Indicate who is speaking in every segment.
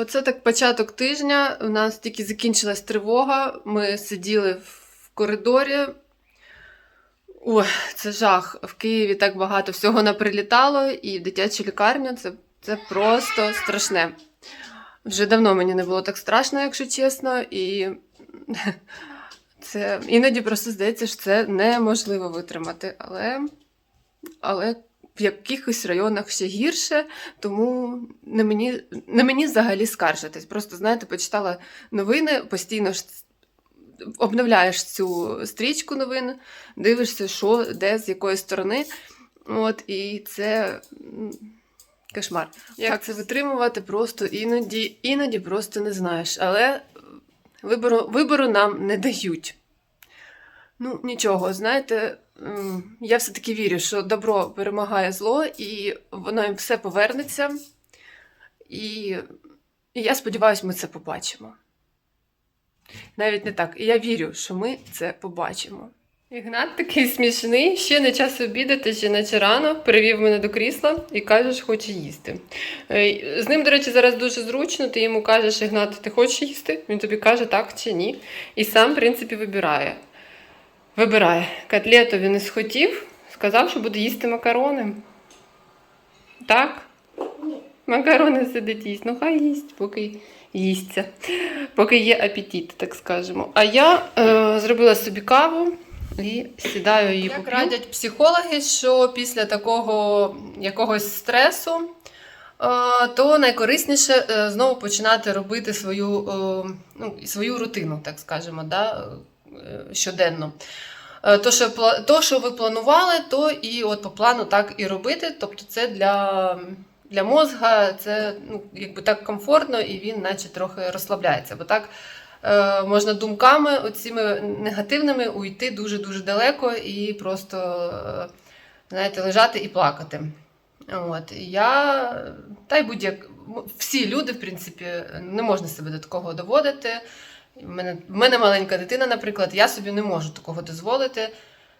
Speaker 1: Оце так початок тижня. У нас тільки закінчилась тривога. Ми сиділи в коридорі. Ой, це жах. В Києві так багато всього наприлітало, і в дитячу лікарню це, це просто страшне. Вже давно мені не було так страшно, якщо чесно, і це іноді просто здається, що це неможливо витримати. Але, але в якихось районах ще гірше, тому не мені, не мені взагалі скаржитись. Просто, знаєте, почитала новини, постійно ж обновляєш цю стрічку новин, дивишся, що, де, з якої сторони. От, і це кошмар. Як це витримувати, просто іноді, іноді просто не знаєш. Але вибору, вибору нам не дають. Ну, нічого, знаєте, я все-таки вірю, що добро перемагає зло, і воно їм все повернеться. І, і я сподіваюся, ми це побачимо. Навіть не так. І я вірю, що ми це побачимо. Ігнат такий смішний, ще не час обідати, ще наче рано, привів мене до крісла і каже, що хоче їсти. Е, З ним, до речі, зараз дуже зручно. Ти йому кажеш, Ігнат, ти хочеш їсти? Він тобі каже так чи ні. І сам, в принципі, вибирає. Вибирає. Котлету він і схотів, сказав, що буде їсти макарони. Так? Макарони сидить їсть. Ну, хай їсть, поки їсться, поки є апетит, так скажемо. А я е, зробила собі каву і сідаю її Як радять психологи, що після такого якогось стресу, е, то найкорисніше е, знову починати робити свою, е, ну, свою рутину, так скажемо, да, щоденно. Е, То що, то, що ви планували, то і от по плану так і робити. Тобто це для, для мозга це ну, якби так комфортно, і він наче трохи розслабляється. Бо так е, можна думками оціми негативними уйти дуже-дуже далеко і просто е, знаєте, лежати і плакати. От, я, та й будь-як, всі люди, в принципі, не можна себе до такого доводити. В мене, в мене маленька дитина, наприклад, я собі не можу такого дозволити.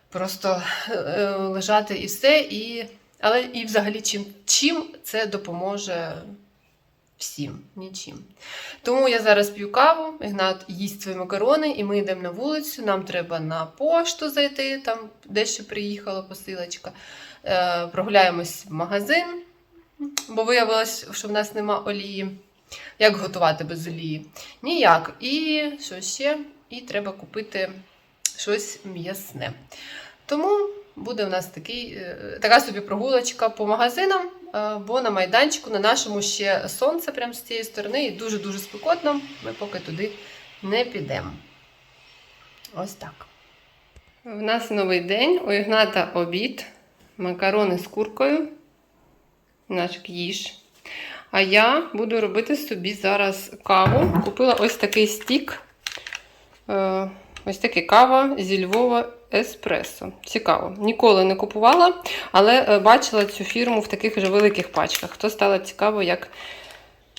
Speaker 1: Просто е, лежати і все. І, але і взагалі, чим, чим це допоможе всім? Нічим. Тому я зараз п'ю каву, Ігнат їсть свої макарони, і ми йдемо на вулицю. Нам треба на пошту зайти, там дещо приїхала посилочка. Е, прогуляємось в магазин, бо виявилось, що в нас нема олії. Як готувати без олії? Ніяк. І що ще? І треба купити щось м'ясне. Тому буде у нас такий, е, така собі прогулочка по магазинам, е, бо на майданчику на нашому ще сонце прямо з цієї сторони і дуже-дуже спекотно. Ми поки туди не підемо. Ось так. У нас новий день. У Ігната обід, макарони з куркою, наш к'їж. А я буду робити собі зараз каву. Купила ось такий стік. Е, Ось таке кава зі Львова Еспресо. Цікаво. Ніколи не купувала, але е, бачила цю фірму в таких вже великих пачках. То стало цікаво, як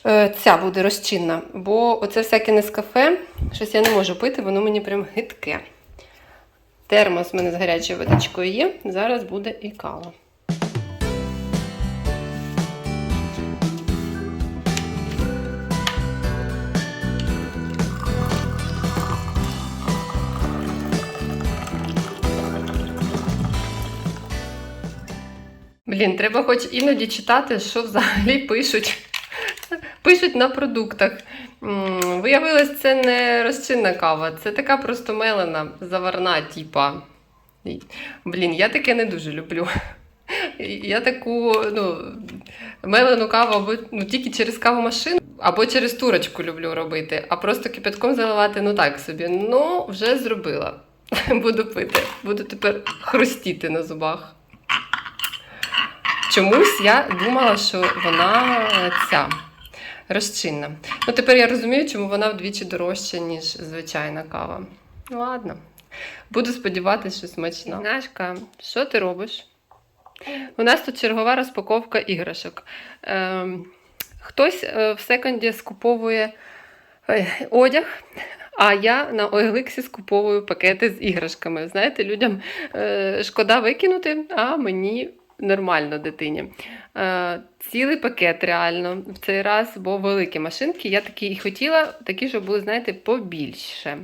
Speaker 1: е, ця буде розчинна. Бо оце всяке нескафе, щось я не можу пити, воно мені прям гидке. Термос в мене з гарячою водичкою є. Зараз буде і кава. Блін, треба хоч іноді читати, що взагалі пишуть. Пишуть на продуктах. Виявилось, це не розчинна кава, це така просто мелена, заварна, типа. Блін, я таке не дуже люблю. Я таку ну, мелену каву або ну, тільки через кавомашину, або через турочку люблю робити, а просто кипятком заливати ну так собі. Ну, вже зробила. Буду пити. Буду тепер хрустіти на зубах. Чомусь я думала, що вона е, ця розчинна. Ну, тепер я розумію, чому вона вдвічі дорожча, ніж звичайна кава. Ну, ладно. Буду сподіватися, що смачно. Ігнашка, що ти робиш? У нас тут чергова розпаковка іграшок. Ем, хтось е, в секонді скуповує е, одяг, а я на OLX скуповую пакети з іграшками. Знаєте, людям е, шкода викинути, а мені нормально дитині. Е, цілий пакет реально в цей раз, бо великі машинки. Я такі і хотіла, такі, щоб були, знаєте, побільше.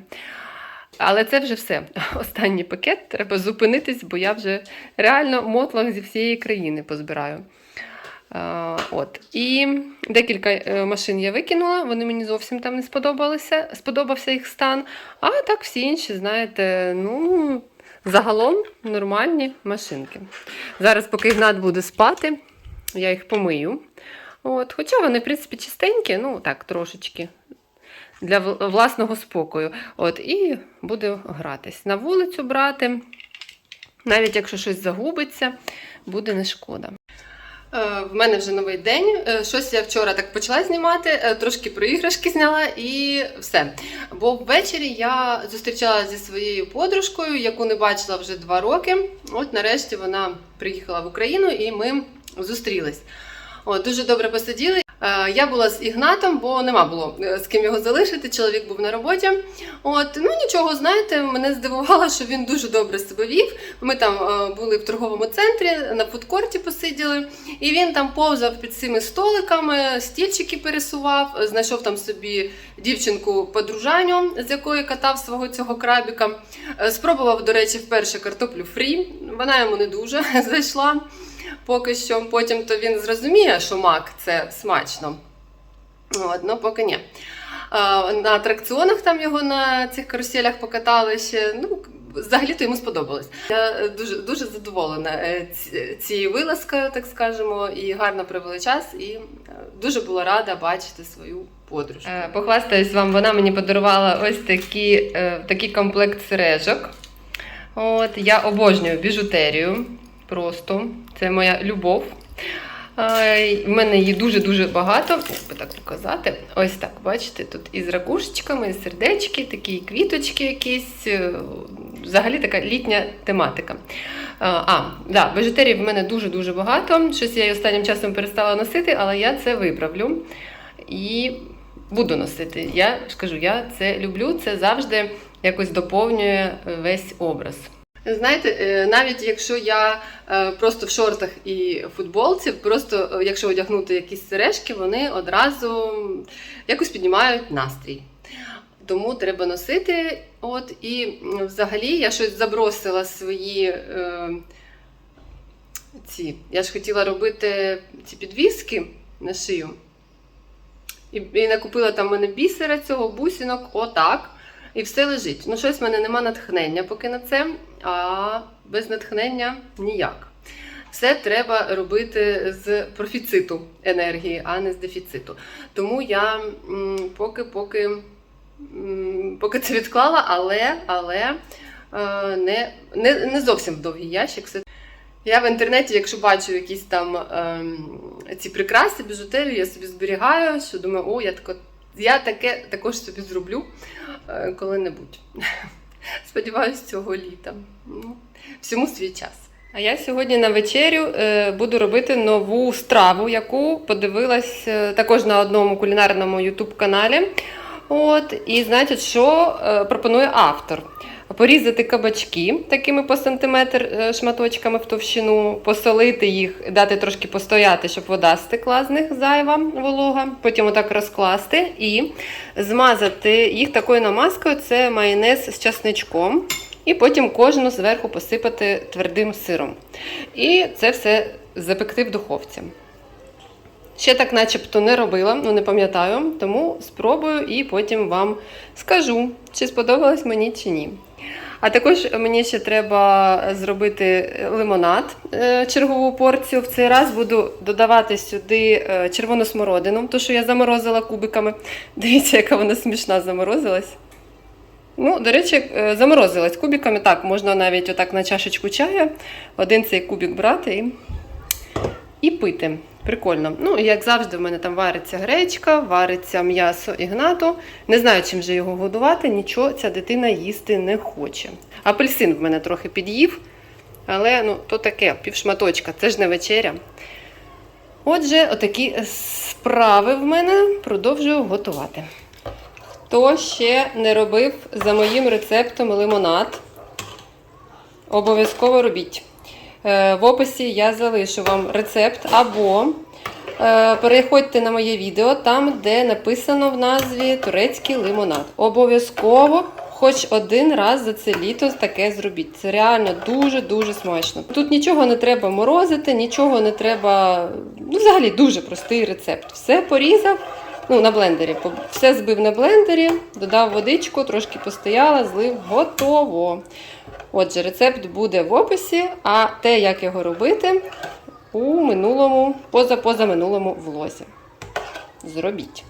Speaker 1: Але це вже все. Останній пакет. Треба зупинитись, бо я вже реально мотлах зі всієї країни позбираю. Е, от. І декілька е, машин я викинула, вони мені зовсім там не сподобалися, сподобався їх стан. А так всі інші, знаєте, ну, загалом нормальні машинки. Зараз, поки Ігнат буде спати, я їх помию. От. Хоча вони, в принципі, чистенькі, ну так, трошечки. Для власного спокою. От, і буду гратись. На вулицю брати. Навіть якщо щось загубиться, буде не шкода. Е, В мене вже новий день. Е, Щось я вчора так почала знімати, е, трошки про іграшки зняла і все. Бо ввечері я зустрічалася зі своєю подружкою, яку не бачила вже два роки. От нарешті вона приїхала в Україну і ми зустрілись. О, дуже добре посиділи. Е, Я була з Ігнатом, бо нема було е, з ким його залишити. Чоловік був на роботі. От ну нічого, знаєте, мене здивувало, що він дуже добре себе вів. Ми там е, були в торговому центрі, на фудкорті посиділи, і він там повзав під цими столиками, стільчики пересував, знайшов там собі дівчинку подружаню, з якою катав свого цього крабіка. Спробував, до речі, вперше картоплю фрі. Вона йому не дуже зайшла. Поки що, потім то він зрозуміє, що мак це смачно. От, ну, поки ні. На атракціонах там його на цих каруселях покатали ще. Ну, взагалі-то йому сподобалось. Я е, дуже, дуже задоволена е, цією вилазкою, так скажемо, і гарно провели час, і е, дуже була рада бачити свою подружку. Похвастаюсь вам, вона мені подарувала ось такі, такий комплект сережок. От, я обожнюю біжутерію. Просто це моя любов. В мене її дуже-дуже багато. Би так показати. Ось так, бачите, тут із ракушечками, і сердечки, такі квіточки якісь. е, Взагалі така літня тематика. А, А, да, біжутерії в мене дуже-дуже багато. Щось я її останнім часом перестала носити, але я це виправлю. І буду носити. Я ж кажу, я це люблю, це завжди якось доповнює весь образ. Знаєте, е, навіть якщо я е, просто в шортах і футболці, просто е, якщо одягнути якісь сережки, вони одразу якось піднімають настрій. Тому треба носити. От, і взагалі я щось забросила свої е, ці. Я ж хотіла робити ці підвіски на шию. І, і накупила там мене бісера цього, бусинок, отак. І все лежить. Ну, щось в мене нема натхнення поки на це, а без натхнення ніяк. Все треба робити з профіциту енергії, а не з дефіциту. Тому я поки поки, це відклала, але, але е, не, не, не зовсім в довгий ящик. Все я в інтернеті, якщо бачу якісь там ем, ці прикраси, біжутерію, я собі зберігаю, що думаю, о, я тако, я таке також собі зроблю е, коли-небудь. Сподіваюсь, цього літа. Всьому свій час. А я сьогодні на вечерю е, буду робити нову страву, яку подивилась е, також на одному кулінарному ютуб-каналі. От, і знаєте, що е, пропонує автор? Порізати кабачки такими по сантиметр шматочками в товщину, посолити їх, дати трошки постояти, щоб вода стекла з них зайва волога. Потім отак розкласти і змазати їх такою намазкою. Це майонез з часничком. І потім кожну зверху посипати твердим сиром. І це все запекти в духовці. Ще так начебто не робила, ну не пам'ятаю, тому спробую і потім вам скажу, чи сподобалось мені чи ні. А також мені ще треба зробити лимонад, е, чергову порцію. В цей раз буду додавати сюди е, червону смородину, ту, що я заморозила кубиками. Дивіться, яка вона смішна заморозилась. Ну, до речі, е, заморозилась кубиками. Так, можна навіть отак на чашечку чаю один цей кубик брати і, і пити. Прикольно. Ну, як завжди, в мене там вариться гречка, вариться м'ясо ігнату. Не знаю, чим же його годувати, нічого ця дитина їсти не хоче. Апельсин в мене трохи під'їв, але ну, то таке, півшматочка, це ж не вечеря. Отже, отакі справи в мене продовжую готувати. Хто ще не робив за моїм рецептом лимонад, обов'язково робіть. Е, В описі я залишу вам рецепт або е, переходьте на моє відео, там, де написано в назві турецький лимонад. Обов'язково хоч один раз за це літо таке зробіть. Це реально дуже-дуже смачно. Тут нічого не треба морозити, нічого не треба. Ну, взагалі дуже простий рецепт. Все порізав. Ну, на блендері. Все збив на блендері, додав водичку, трошки постояла, злив, готово. Отже, рецепт буде в описі, а те, як його робити, у минулому, поза-позаминулому влозі. Зробіть.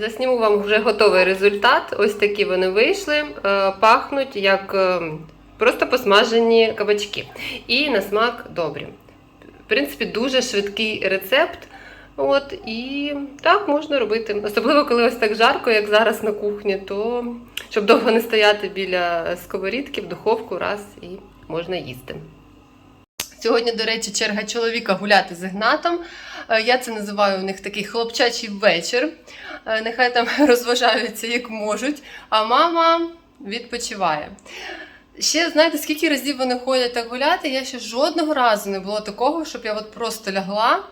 Speaker 1: Засніму вам вже готовий результат. Ось такі вони вийшли. Е, Пахнуть як е, просто посмажені кабачки. І на смак добрі. В принципі, дуже швидкий рецепт. От, і так можна робити. Особливо, коли ось так жарко, як зараз на кухні, то щоб довго не стояти біля сковорідки, в духовку раз і можна їсти. Сьогодні, до речі, черга чоловіка гуляти з Ігнатом. Е, Я це називаю у них такий хлопчачий вечір. Е, Нехай там розважаються як можуть, а мама відпочиває. Ще знаєте, скільки разів вони ходять так гуляти, я ще жодного разу не було такого, щоб я от просто лягла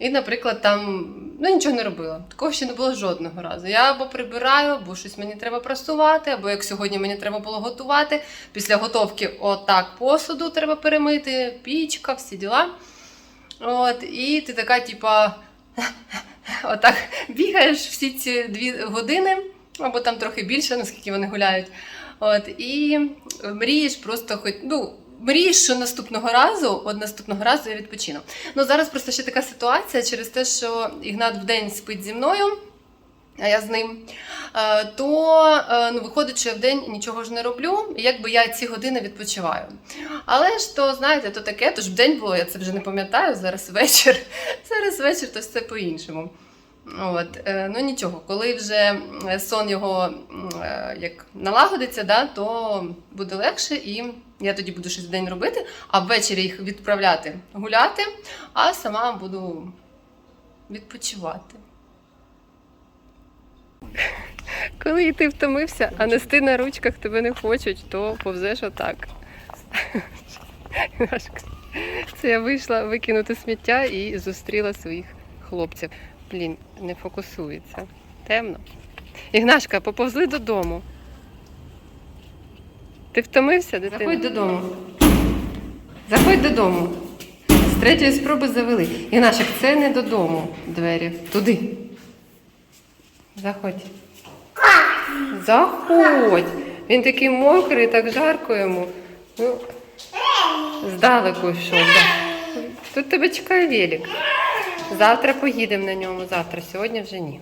Speaker 1: і, наприклад, там ну, нічого не робила. Такого ще не було жодного разу. Я або прибираю, або щось мені треба прасувати, або як сьогодні мені треба було готувати. Після готовки отак посуду треба перемити, пічка, всі діла. От, і ти така, типа, отак бігаєш всі ці дві години, або там трохи більше, наскільки вони гуляють. От, і мрієш просто хоч, ну, мрієш, що наступного разу, от наступного разу я відпочину. Ну, зараз просто ще така ситуація через те, що Ігнат вдень спить зі мною, а я з ним. е, То е, ну, виходить, що я вдень нічого ж не роблю, і якби я ці години відпочиваю. Але ж то, знаєте, то таке, то ж вдень було, я це вже не пам'ятаю, зараз вечір. Зараз вечір, то все по-іншому. От, е, ну нічого, коли вже сон його як налагодиться, да, то буде легше, і я тоді буду щось в день робити, а ввечері їх відправляти гуляти, а сама буду відпочивати. Коли ти втомився, а нести на ручках тебе не хочуть, то повзеш отак. Це я вийшла викинути сміття і зустріла своїх хлопців. Блін, не фокусується. Темно. Ігнашка, поповзли додому. Ти втомився, дитина? Заходь додому. Заходь додому. З третьої спроби завели. Ігнашик, це не додому двері. Туди. Заходь. Заходь. Він такий мокрий, так жарко йому. Ну, здалеку йшов. Да. Тут тебе чекає велик. Завтра поїдемо на ньому. Завтра, сьогодні вже ні.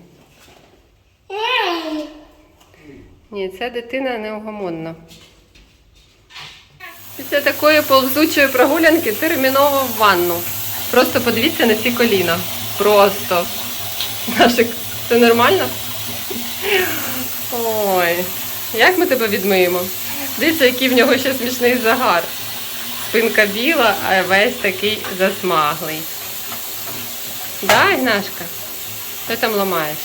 Speaker 1: Ні, ця дитина неугомонна. Після такої повзучої прогулянки терміново в ванну. Просто подивіться на ці коліна. Просто. Нашик, це нормально? Ой, як ми тебе відмиємо? Дивіться, який в нього ще смішний загар. Спинка біла, а весь такий засмаглий. Да, Ігнашка? Що там ламаєш?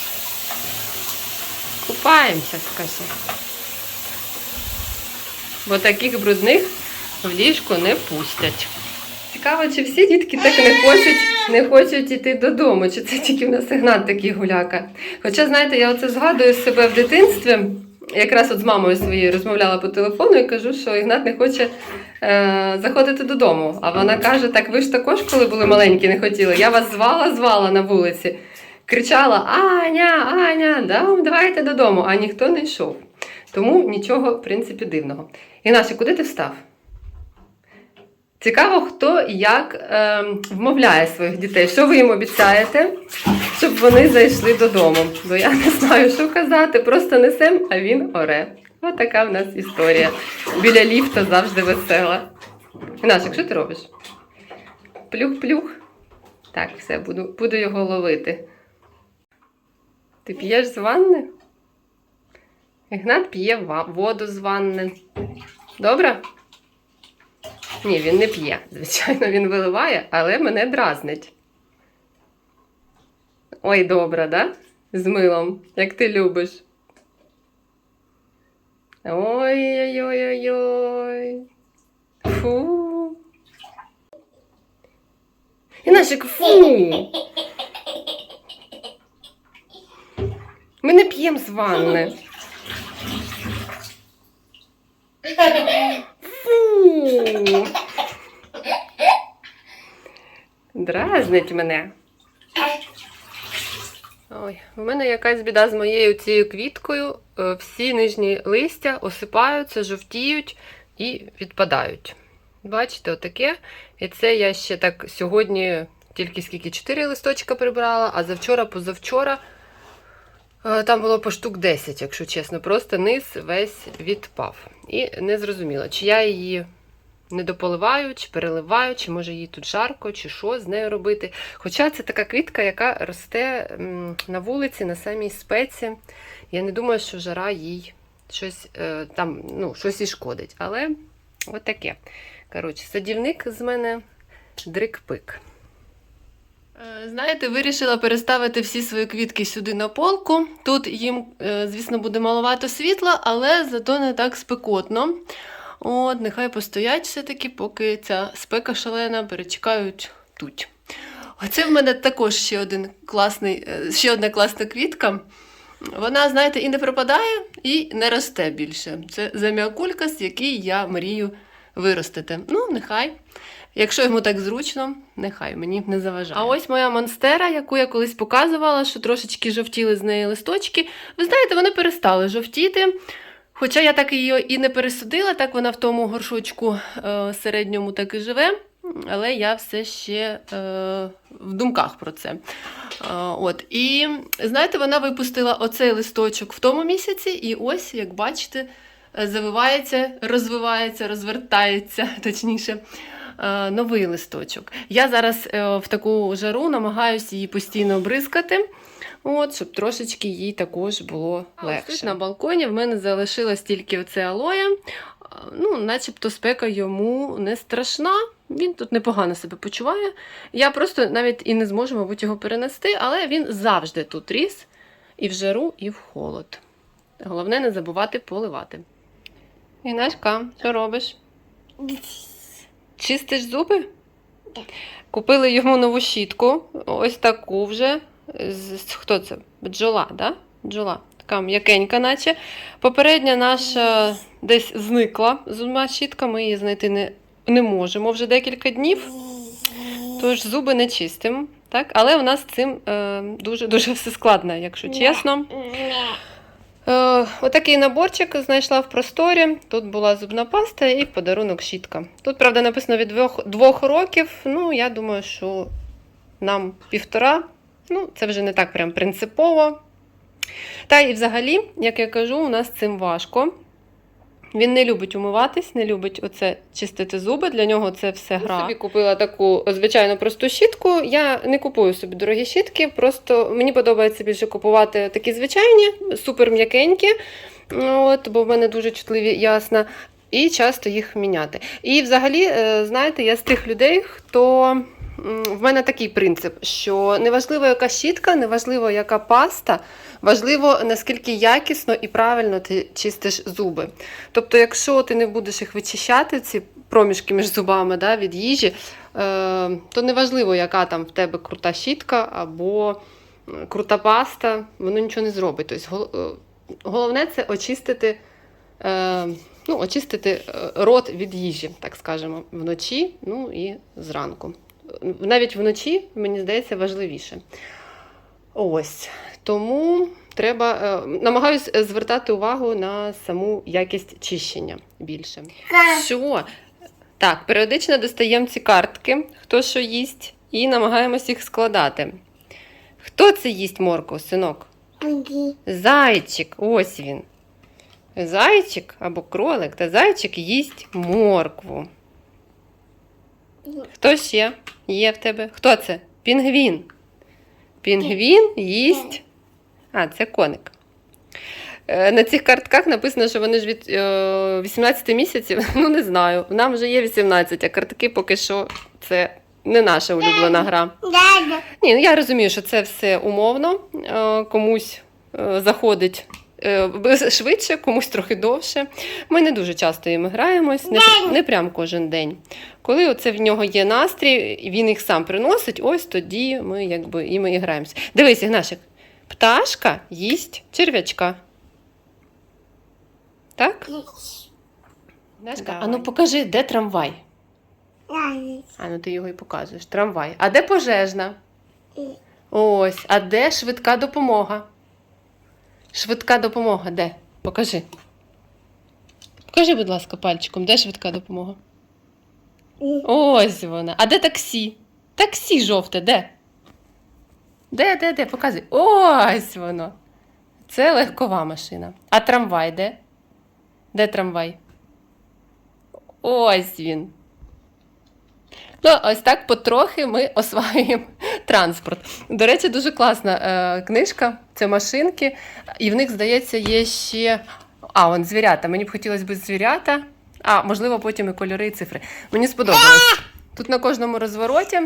Speaker 1: Купаємося, скажи. Бо таких брудних в ліжку не пустять. Цікаво, чи всі дітки так не хочуть, не хочуть йти додому, чи це тільки в нас Ігнат такий гуляка. Хоча, знаєте, я оце згадую себе в дитинстві. Якраз от з мамою своєю розмовляла по телефону і кажу, що Ігнат не хоче е, заходити додому. А вона каже: так ви ж також, коли були маленькі, не хотіли. Я вас звала, звала на вулиці. Кричала: Аня, Аня, да, давайте додому, а ніхто не йшов. Тому нічого, в принципі, дивного. Ігнаші, куди ти встав? Цікаво, хто як е, вмовляє своїх дітей. Що ви їм обіцяєте, щоб вони зайшли додому? Бо я не знаю, що казати. Просто несем, а він оре. Ось така в нас історія. Біля ліфта завжди весела. Інашик, що ти робиш? Плюх-плюх. Так, все, буду, буду його ловити. Ти п'єш з ванни? Ігнат п'є воду з ванни. Добре? Ні, він не п'є. Звичайно, він виливає, але мене дразнить. Ой, добра, да? З милом, як ти любиш. Ой-ой-ой-ой. Фу. Інашик, фу. Ми не п'ємо з ванни. Фу. Дразнить мене. Ой, у мене якась біда з моєю цією квіткою. Е, Всі нижні листя осипаються, жовтіють і відпадають. Бачите, отаке. І це я ще так сьогодні тільки скільки 4 листочка прибрала, а завчора, позавчора е, там було по штук 10, якщо чесно. Просто низ весь відпав. І не зрозуміло, чи я її не дополиваю, чи переливаю, чи може їй тут жарко, чи що з нею робити. Хоча це така квітка, яка росте на вулиці, на самій спеці. Я не думаю, що жара їй щось е, там, ну, щось і шкодить. Але от таке. Коротше, садівник з мене дрик-пик. Е, Знаєте, вирішила переставити всі свої квітки сюди на полку. Тут їм, е, звісно, буде маловато світла, але зато не так спекотно. От, нехай постоять все-таки, поки ця спека шалена перечекають тут. Оце в мене також ще один класний, е, ще одна класна квітка. Вона, знаєте, і не пропадає, і не росте більше. Це заміакулькас, який я мрію виростити. Ну, нехай. Якщо йому так зручно, нехай мені не заважає. А ось моя монстера, яку я колись показувала, що трошечки жовтіли з неї листочки. Ви знаєте, вони перестали жовтіти. Хоча я так її і не пересадила, так вона в тому горшочку е, середньому так і живе. Але я все ще е, в думках про це. Е, от. І знаєте, вона випустила оцей листочок в тому місяці, і ось, як бачите, е, завивається, розвивається, розвертається, точніше, е, новий листочок. Я зараз е, в таку жару намагаюся її постійно бризкати. От, щоб трошечки їй також було легше. Тут на балконі в мене залишилось тільки оце алоє. Ну, начебто спека йому не страшна. Він тут непогано себе почуває. Я просто навіть і не зможу, мабуть, його перенести, але він завжди тут ріс і в жару, і в холод. Головне не забувати поливати. Інашка, що робиш? Чистиш зуби? Купили йому нову щітку, ось таку вже. Хто це? Бджола, да? Бджола. Така м'якенька, наче. Попередня наша десь зникла зубна щітка, ми її знайти не, не можемо вже декілька днів. Тож зуби не чистимо. Так? Але у нас з цим е, дуже-дуже все складно, якщо чесно. Е, отакий наборчик знайшла в просторі. Тут була зубна паста і подарунок щітка. Тут, правда, написано від двох, двох років. Ну, я думаю, що нам півтора. Ну, це вже не так прям принципово. Та і взагалі, як я кажу, у нас цим важко. Він не любить умиватись, не любить оце чистити зуби. Для нього це все гра. Я собі купила таку звичайно просту щітку. Я не купую собі дорогі щітки, просто мені подобається більше купувати такі звичайні, супер м'якенькі. От, бо в мене дуже чутливі ясна. І часто їх міняти. І взагалі, е, знаєте, я з тих людей, хто в мене такий принцип, що неважливо, яка щітка, неважливо, яка паста, важливо, наскільки якісно і правильно ти чистиш зуби. Тобто, якщо ти не будеш їх вичищати, ці проміжки між зубами да, від їжі, е, то неважливо, яка там в тебе крута щітка або крута паста, воно нічого не зробить. Тобто, е, головне це очистити. Е, ну, очистити рот від їжі, так скажемо, вночі, ну і зранку. Навіть вночі, мені здається, важливіше. Ось. Тому треба е, намагаюсь звертати увагу на саму якість чищення більше. Що? Так, періодично достаємо ці картки, хто що їсть, і намагаємось їх складати. Хто це їсть моркву, синок? Зайчик, ось він. Зайчик або кролик та зайчик їсть моркву. Хто ще є в тебе? Хто це? Пінгвін. Пінгвін їсть. А, це коник. Е, На цих картках написано, що вони ж від е, 18 місяців. Ну, не знаю. Нам вже є 18, а картки поки що це не наша улюблена гра. Ні, ну я розумію, що це все умовно. Е, Комусь е, заходить е, швидше, комусь трохи довше. Ми не дуже часто їм граємось, не, не прям кожен день. Коли оце в нього є настрій, він їх сам приносить, ось тоді ми якби і ми і граємося. Дивись, Ігнашик, пташка їсть черв'ячка. Так? Ігнашка, а ну покажи, де трамвай. А ну ти його і показуєш. Трамвай. А де пожежна? Ось. А де швидка допомога? Швидка допомога, де? Покажи. Покажи, будь ласка, пальчиком, де швидка допомога? Ось вона. А де таксі? Таксі жовте, де? Де, де, де? Показуй. Ось воно. Це легкова машина. А трамвай де? Де трамвай? Ось він. Ну, ось так потрохи ми осваюємо транспорт. До речі, дуже класна е, книжка. Це машинки, і в них, здається, є ще. А, он звірята. Мені б хотілося б звірята. А, можливо, потім і кольори, і цифри. Мені сподобалось. Тут на кожному розвороті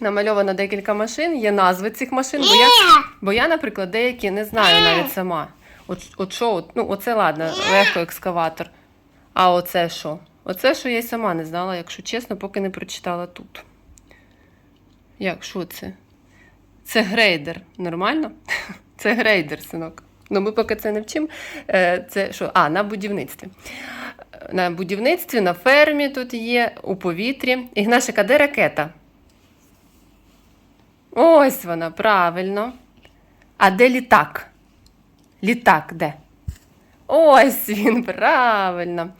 Speaker 1: намальовано декілька машин, є назви цих машин, бо я, бо я наприклад, деякі не знаю навіть сама. От, от що, от, ну, оце ладно, легко екскаватор. А оце що? Оце, що я й сама не знала, якщо чесно, поки не прочитала тут. Як, що це? Це грейдер. Нормально? Це грейдер, синок. Ну, ми поки це не вчимо. Е, Це що? А, на будівництві. На будівництві, на фермі тут є, у повітрі. Ігнашика, де ракета? Ось вона, правильно. А де літак? Літак де? Ось він, правильно.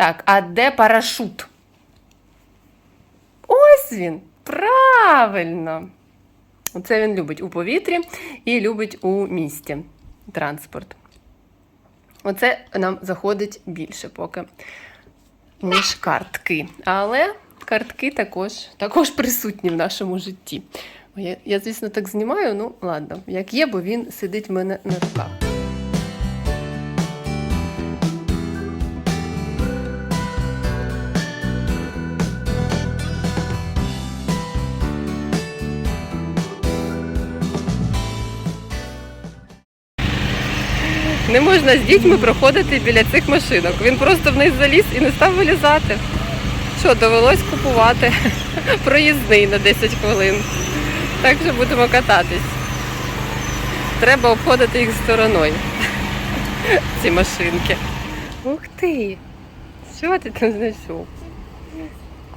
Speaker 1: Так, а де парашут? Ось він. Правильно. Це він любить у повітрі і любить у місті транспорт. Оце нам заходить більше поки, ніж картки. Але картки також, також присутні в нашому житті. Я, я, звісно, так знімаю, ну ладно, як є, бо він сидить в мене на руках. Не можна з дітьми проходити біля цих машинок. Він просто вниз заліз і не став вилізати. Що, довелось купувати проїзний на 10 хвилин. Так що будемо кататись. Треба обходити їх стороною. Ці машинки. Ух ти! Що ти там знайшов?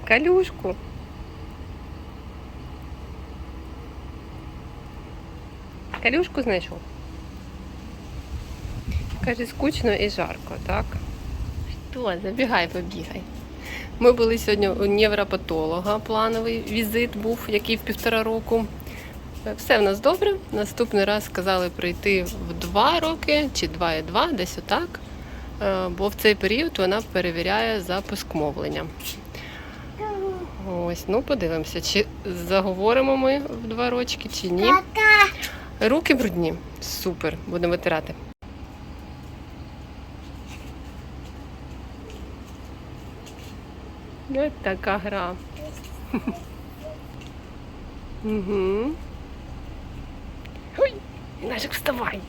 Speaker 1: Калюшку. Калюшку знайшов. Каже, скучно і жарко, так? Що, забігай, побігай. Ми були сьогодні у невропатолога, плановий візит був, який в півтора року. Все в нас добре. Наступний раз сказали прийти в два роки чи два і два, десь отак. Е, Бо в цей період вона перевіряє запуск мовлення. Ось, ну подивимося, чи заговоримо ми в два рочки, чи ні. Руки брудні. Супер, будемо витирати. Ось така гра. Угу. Ой, Інашик, вставай.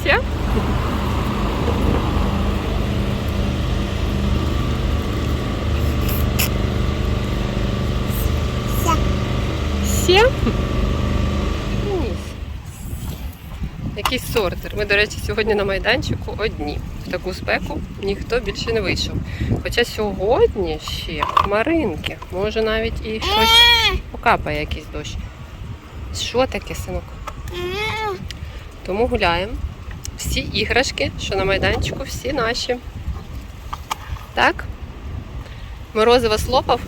Speaker 1: Все? Якийсь сортер. Ми, до речі, сьогодні на майданчику одні. В таку спеку ніхто більше не вийшов. Хоча сьогодні ще хмаринки. Може навіть і щось покапає якийсь дощ. Що таке, синок? Тому гуляємо. Всі іграшки, що на майданчику, всі наші. Так? Морозиво слопав.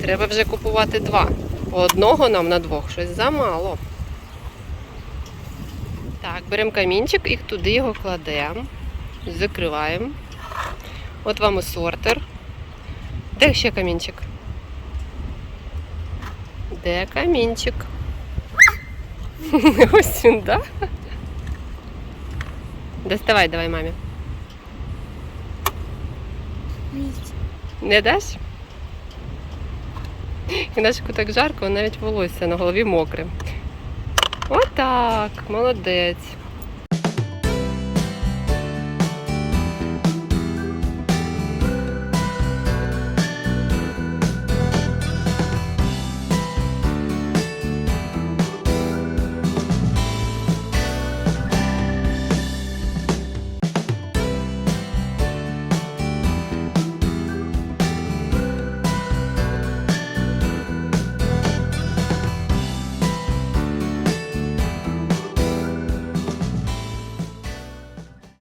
Speaker 1: Треба вже купувати два. Одного нам на двох щось замало. Так, беремо камінчик і туди його кладемо. Закриваємо. От вам і сортер. Де ще камінчик? Де камінчик? Ось він, так? Доставай, давай мамі. Не даш? Інашку так жарко, навіть волосся на голові мокре. Отак, молодець.